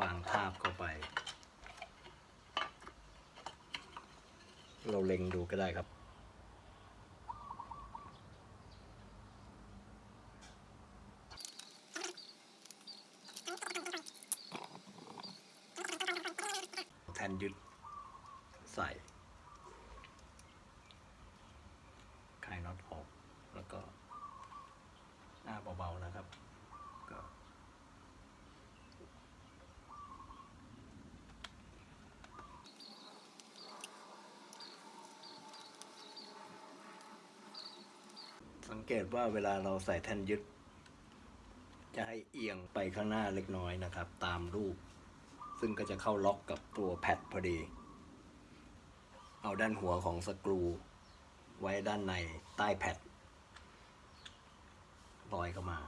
วางทาบเข้าไป เราเล็งดูก็ได้ครับแทนยึดใส่คลายน็อตออก แล้วก็ หน้าเบา ๆ นะครับ ก็ สังเกตว่าเวลาเราใส่แท่นยึด จะให้เอียงไปข้างหน้าเล็กน้อยนะครับ ตามรูป ซึ่งก็จะเข้าล็อกกับตัวแพดพอดี เอาด้านหัวของสกรูไว้ด้านในใต้แพดลอยเข้ามา